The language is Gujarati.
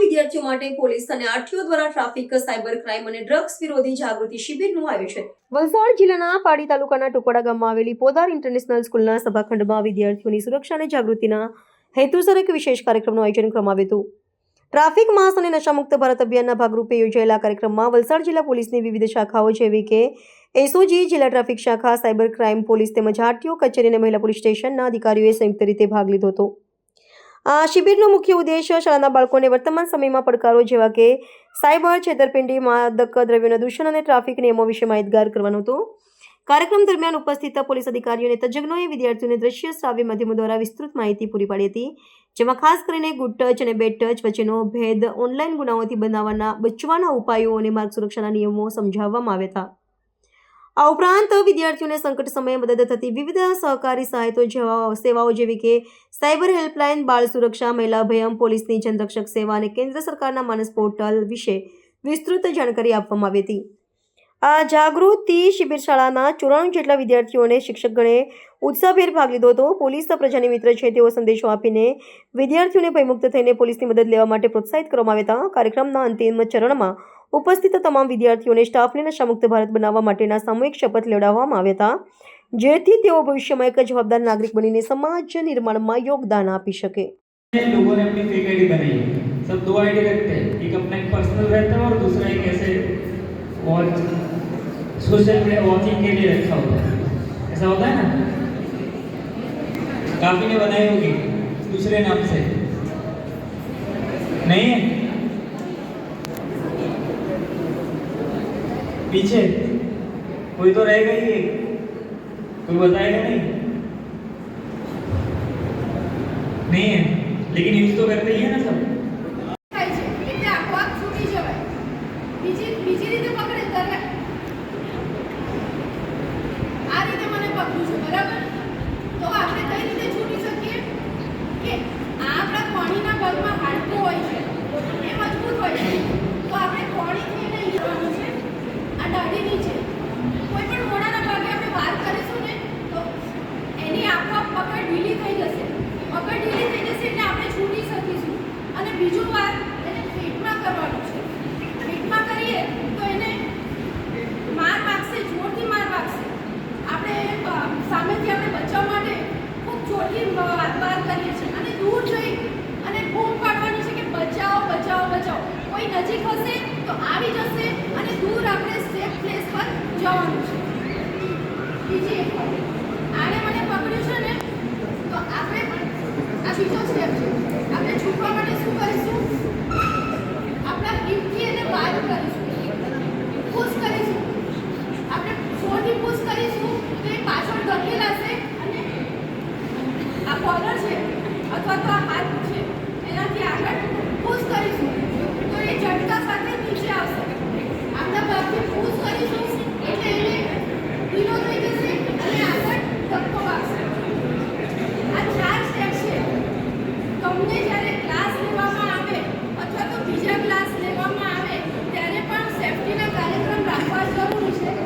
વિદ્યાર્થીઓ માટે પોલીસ અને આરટીઓ દ્વારા ટ્રાફિક, સાયબર ક્રાઇમ અને ડ્રગ્સ વિરોધી જાગૃતિ શિબિરનું આયોજન. વલસાડ જિલ્લાના પાડી તાલુકાના ટુકડા ગામમાં આવેલી પોદાર ઇન્ટરનેશનલ સ્કૂલના સભાખંડમાં વિદ્યાર્થીઓની સુરક્ષા અને જાગૃતિના હેતુસર એક વિશેષ કાર્યક્રમનું આયોજન કરવામાં આવ્યું હતું. ટ્રાફિક, માસ અને નશામુક્ત ભારત અભિયાનના ભાગરૂપે યોજાયેલા કાર્યક્રમમાં વલસાડ જિલ્લા પોલીસની વિવિધ શાખાઓ જેવી કે એસઓજી, જિલ્લા ટ્રાફિક શાખા, સાયબર ક્રાઇમ પોલીસ તેમજ આરટીઓ, કચેરી અને મહિલા પોલીસ સ્ટેશનના અધિકારીઓએ સંયુક્ત રીતે ભાગ લીધો હતો. આ શિબિરનો મુખ્ય ઉદ્દેશ શાળાના બાળકોને વર્તમાન સમયમાં પડકારો જેવા કે સાયબર, છેતરપિંડી, માદક દ્રવ્યોના દૂષણ અને ટ્રાફિક નિયમો વિશે માહિતગાર કરવાનો હતો. કાર્યક્રમ દરમિયાન ઉપસ્થિત પોલીસ અધિકારીઓ અને તજજ્ઞોએ વિદ્યાર્થીઓને દ્રશ્ય શ્રાવ્ય માધ્યમો દ્વારા વિસ્તૃત માહિતી પૂરી પાડી હતી, જેમાં ખાસ કરીને ગુડ ટચ અને બેડ ટચ વચ્ચેનો ભેદ, ઓનલાઈન ગુનાઓથી બનાવવાના, બચવાના ઉપાયો અને માર્ગ સુરક્ષાના નિયમો સમજાવવામાં આવ્યા હતા. આ ઉપરાંત વિદ્યાર્થીઓને સંકટ સમયે મદદ થતી વિવિધ સહકારી સહાયતો જેવા સેવાઓ જેવી કે સાયબર હેલ્પલાઇન, બાળ સુરક્ષા, મહિલા ભયમ, પોલીસની જનરક્ષક સેવા અને કેન્દ્ર સરકારના માનસ પોર્ટલ વિશે વિસ્તૃત જાણકારી આપવામાં આવી હતી. આ જાગૃતિ શિબિર શાળાના ચોરાણું જેટલા વિદ્યાર્થીઓને શિક્ષકગણે ઉત્સાહભેર ભાગ લીધો હતો. પોલીસ પ્રજાની મિત્ર છે તેવો સંદેશો આપીને વિદ્યાર્થીઓને ભયમુક્ત થઈને પોલીસની મદદ લેવા માટે પ્રોત્સાહિત કરવામાં આવ્યા હતા. કાર્યક્રમના અંતિમ ચરણમાં ઉપસ્થિત તમામ વિદ્યાર્થીઓને સ્ટાફને નશામુક્ત ભારત બનાવવા માટેના સામૂહિક શપથ લેવડાવવામાં આવ્યા હતા જેથી તેઓ ભવિષ્યમાં એક જવાબદાર નાગરિક બનીને સમાજ નિર્માણમાં યોગદાન આપી શકે लोगों ने अपनी फेक आईडी बनाई है सब दो आईडी रखते हैं एक अपना एक पर्सनल रहता है और दूसरा एक ऐसे वॉच सोशल मीडिया वॉचिंग के लिए रखा होता है ऐसा होता है ना काफी ने बनाई होगी दूसरे नाम से नहीं है पीछे कोई तो रहेगा ही एक कोई बताएगा नहीं नहीं है लेकिन यूज तो करते ही है ना सब આ છે? કોઈ પણ મોડાના ભાગે આપણે વાત કરીશું ને, તો એની આપોઆપ પકડ ઢીલી થઈ જશે. પકડ ઢીલી થઈ જશે એટલે આપણે છૂટી શકીશું. અને બીજું વાત એને ફિટમાં કરવાનું છે. ફિટમાં કરીએ તો એને માર વાગશે, જોરથી માર વાગશે. આપણે સામેથી આપણે બચાવવા માટે ખૂબ જોરથી વાત વાત કરીએ છીએ. અને દૂર જઈ અને બૂમ પાડવાની છે કે બચાવો બચાવો બચાવો. કોઈ નજીક હશે તો આવી જશે અને દૂર આપણે સેફ પ્લેસ પર જવાનું છે. બીજી એક આને મને પકડ્યું છે ને, તો આપણે આ બીજો સ્ટેપ છે. આપણે છૂટવા માટે શું કરીશું? આપણા હિપથી એને બહાર કરીશું. પુશ કરીશું. આપણે જોરથી પુશ કરીશું પાછળ ધકેલાશે અને આ કોલર છે, અથવા તો આ હાથ